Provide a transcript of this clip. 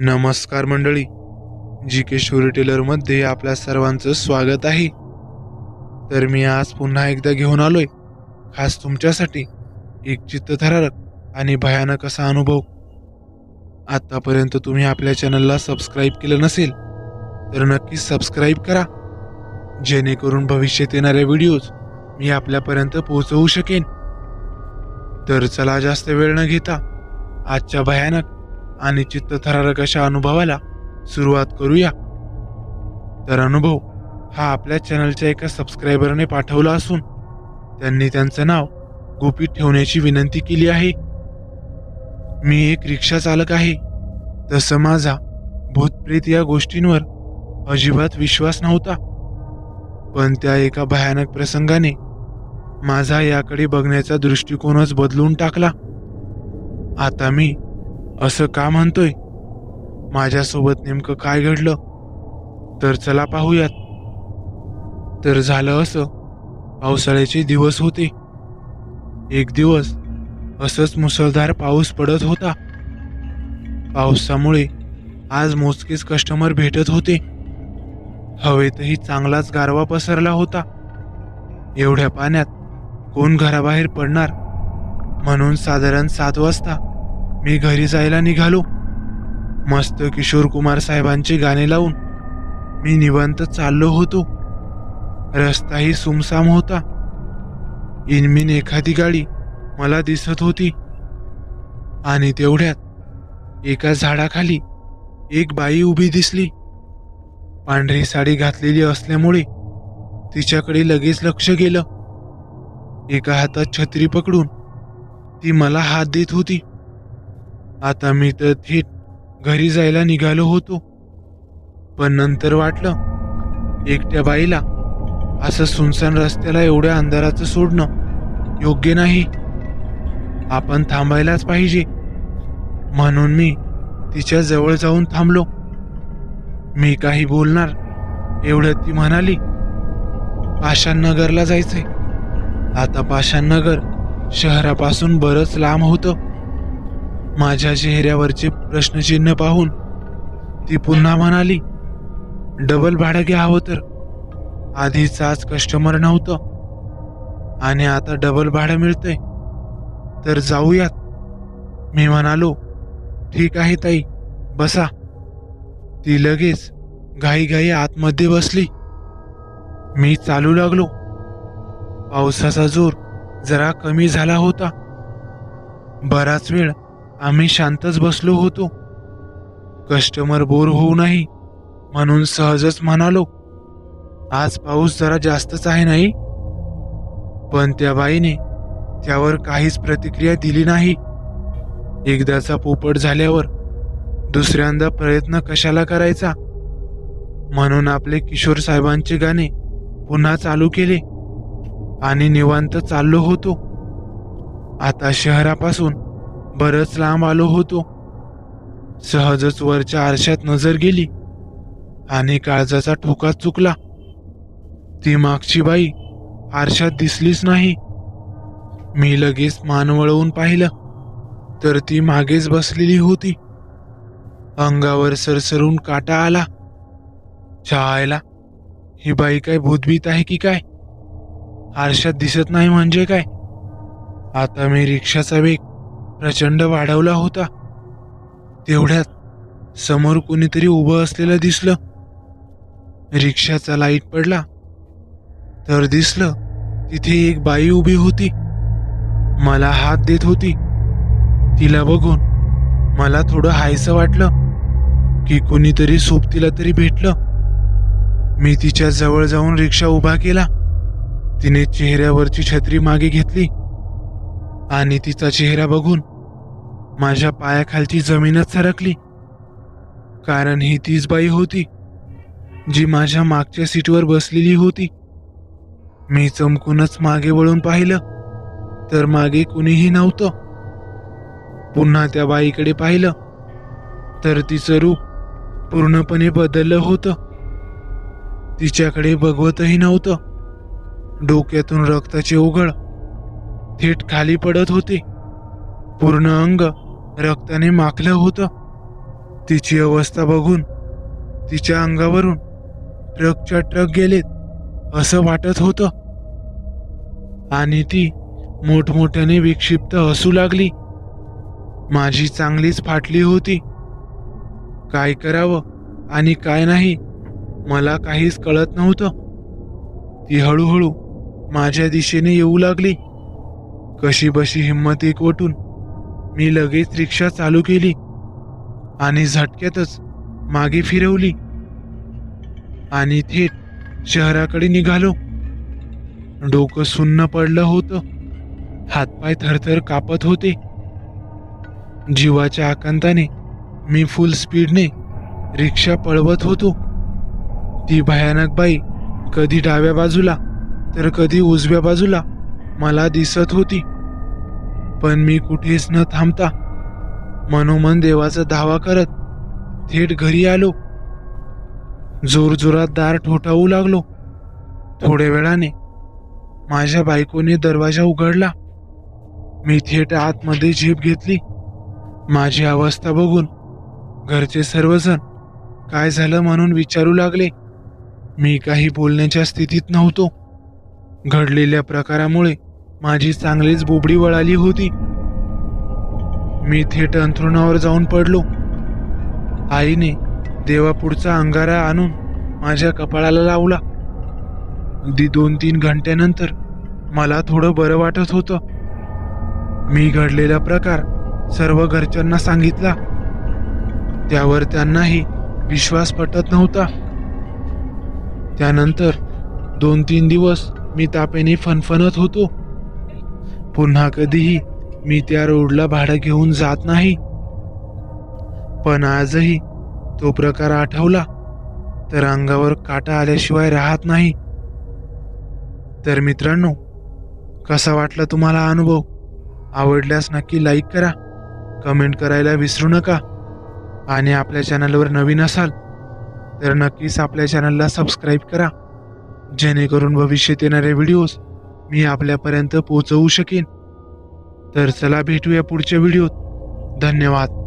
नमस्कार मंडळी. जी के शोरी टेलरमध्ये आपल्या सर्वांचं स्वागत आहे. तर मी आज पुन्हा एकदा घेऊन आलोय. खास तुमच्यासाठी एक चित्तथरारक आणि भयानक असा अनुभव. आत्तापर्यंत तुम्ही आपल्या चॅनलला सबस्क्राईब केलं नसेल तर नक्कीच सबस्क्राईब करा. जेणेकरून भविष्यात येणाऱ्या व्हिडिओज मी आपल्यापर्यंत पोहोचवू शकेन. तर चला जास्त वेळ न घेता आजच्या भयानक आणि चित्तथरारक अशा अनुभवाला सुरुवात करूया. तर अनुभव हा आपल्या चॅनलच्या एका सबस्क्रायबरने पाठवला असून त्यांनी त्यांचं नाव गुपित ठेवण्याची विनंती केली आहे. मी एक रिक्षा चालक आहे. तसं माझा भूतप्रेत या गोष्टींवर अजिबात विश्वास नव्हता. पण त्या एका भयानक प्रसंगाने माझा याकडे बघण्याचा दृष्टिकोनच बदलून टाकला. आता मी असं का म्हणतोय? माझ्यासोबत नेमकं काय घडलं? तर चला पाहूयात. तर झालं असं. पावसाळ्याचे दिवस होते. एक दिवस असंच मुसळधार पाऊस पडत होता. पावसामुळे आज मोजकेच कस्टमर भेटत होते. हवेतही चांगलाच गारवा पसरला होता. एवढ्या पाण्यात कोण घराबाहेर पडणार? म्हणून साधारण सात वाजता मी घरी जायला निघालो. मस्त किशोर कुमार साहेबांचे गाणे लावून मी निवांत चाललो होतो. रस्ताही सुमसाम होता. इनमिन एखादी गाडी मला दिसत होती. आणि तेवढ्यात एका झाडाखाली एक बाई उभी दिसली. पांढरी साडी घातलेली असल्यामुळे तिच्याकडे लगेच लक्ष गेलं. एका हातात छत्री पकडून ती मला हात देत होती. आता मी तर थेट घरी जायला निघालो होतो. पण नंतर वाटलं एकट्या बाईला असं सुनसान रस्त्याला एवढ्या अंधाराचं सोडणं योग्य नाही. आपण थांबायलाच पाहिजे. म्हणून मी तिच्या जवळ जाऊन थांबलो. मी काही बोलणार एवढ्यात ती म्हणाली पाषाणनगरला जायचंय. आता पाषाण नगर शहरापासून बरंच लांब होतं. माझ्या चेहऱ्यावरचे प्रश्नचिन्ह पाहून ती पुन्हा म्हणाली डबल भाडं घ्यावं तर. आधीच आज कस्टमर नव्हतं. आणि आता डबल भाडं मिळतंय. तर जाऊयात. मी म्हणालो ठीक आहे ताई बसा. ती लगेच घाईघाई आतमध्ये बसली. मी चालू लागलो. पावसाचा जोर जरा कमी झाला होता. बराच वेळ आम्ही शांतच बसलो होतो. कस्टमर बोर होऊ नाही म्हणून सहजच म्हणालो आज पाऊस जरा जास्तच आहे नाही. पण त्या बाईने त्यावर काहीच प्रतिक्रिया दिली नाही. एकदाचा पोपट झाल्यावर दुसऱ्यांदा प्रयत्न कशाला करायचा? म्हणून आपले किशोर साहेबांचे गाणे पुन्हा चालू केले आणि निवांत चाललो होतो. आता शहरापासून बरंच लांब आलो होतो. सहजच वरच्या आरशात नजर गेली आणि काळजाचा ठोका चुकला. ती मागची बाई आरशात दिसलीच नाही. मी लगेच मान वळवून पाहिलं तर ती मागेच बसलेली होती. अंगावर सरसरून काटा आला. छायला ही बाई काय भूतभीत आहे की काय? आरशात दिसत नाही म्हणजे काय? आता मी रिक्षाचा वेग प्रचंड वाढवला होता. तेवढ्यात समोर कोणीतरी उभं असलेलं दिसलं. रिक्षाचा लाइट पडला. तर दिसलं तिथे एक बाई उभी होती. मला हात देत होती. तिला बघून मला थोडं हायसं वाटलं की कोणीतरी सोबतीला तरी भेटलं. मी तिच्या जवळ जाऊन रिक्षा उभा केला. तिने चेहऱ्यावरची छत्री मागे घेतली. आणि तिचा चेहरा बघून माझ्या पायाखालची जमीनच सरकली. कारण ही तीच बाई होती जी माझ्या मागच्या सीटवर बसलेली होती. मी चमकूनच मागे वळून पाहिलं तर मागे कुणीही नव्हतं. पुन्हा त्या बाईकडे पाहिलं तर तिचं रूप पूर्णपणे बदललं होतं. तिच्याकडे बघवतही नव्हतं. डोक्यातून रक्ताचे उघड थेट खाली पडत होते. पूर्ण अंग रक्ताने माखलं होतं. तिची अवस्था बघून तिच्या अंगावरून ट्रकच्या ट्रक गेलेत असं वाटत होतं. आणि ती मोठमोठ्याने विक्षिप्त असू लागली. माझी चांगलीच फाटली होती. काय करावं आणि काय नाही मला काहीच कळत नव्हतं. ती हळूहळू माझ्या दिशेने येऊ लागली. कशी बशी हिंमत एकवटून मी लगेच रिक्षा चालू केली आणि झटक्यातच मागे फिरवली. आणि थेट शहराकडे निघालो. डोकं सुन्न पडलं होतं. हातपाय थरथर कापत होते. जीवाच्या आकांताने मी फुल स्पीडने रिक्षा पळवत होतो. ती भयानक बाई कधी डाव्या बाजूला तर कधी उजव्या बाजूला मला दिसत होती. पण मी कुठेच न थांबता मनोमन देवाचा धावा करत थेट घरी आलो. जोरजोरात दार ठोठावू लागलो. थोड्या वेळाने माझ्या बायकोने दरवाजा उघडला. मी थेट आतमध्ये झेप घेतली. माझी अवस्था बघून घरचे सर्वजण काय झालं म्हणून विचारू लागले. मी काही बोलण्याच्या स्थितीत नव्हतो. घडलेल्या प्रकारामुळे माझी चांगलीच बोबडी वळाली होती. मी थेट अंथरुणावर जाऊन पडलो. आईने देवापुढचा अंगारा आणून माझ्या कपाळाला लावला. अगदी दोन तीन घंट्यानंतर मला थोडं बरं वाटत होतं. मी घडलेला प्रकार सर्व घरच्यांना सांगितला. त्यावर त्यांनाही विश्वास पटत नव्हता. त्यानंतर दोन तीन दिवस मी तापेने फनफनत होतो. पुन्हा कधीही मी त्या रोडला भाडं घेऊन जात नाही. पण आजही तो प्रकार आठवला तर अंगावर काटा आल्याशिवाय राहत नाही. तर मित्रांनो कसा वाटला तुम्हाला अनुभव? आवडल्यास नक्की लाईक करा कमेंट करायला विसरू नका. आणि आपल्या चॅनलवर नवीन असाल तर नक्कीच आपल्या चॅनलला सबस्क्राईब करा जेणेकरून भविष्यात येणारे व्हिडिओज मी आपल्यापर्यंत पोहोचवू शकेन. तर चला भेटूया पुढच्या व्हिडिओत. धन्यवाद.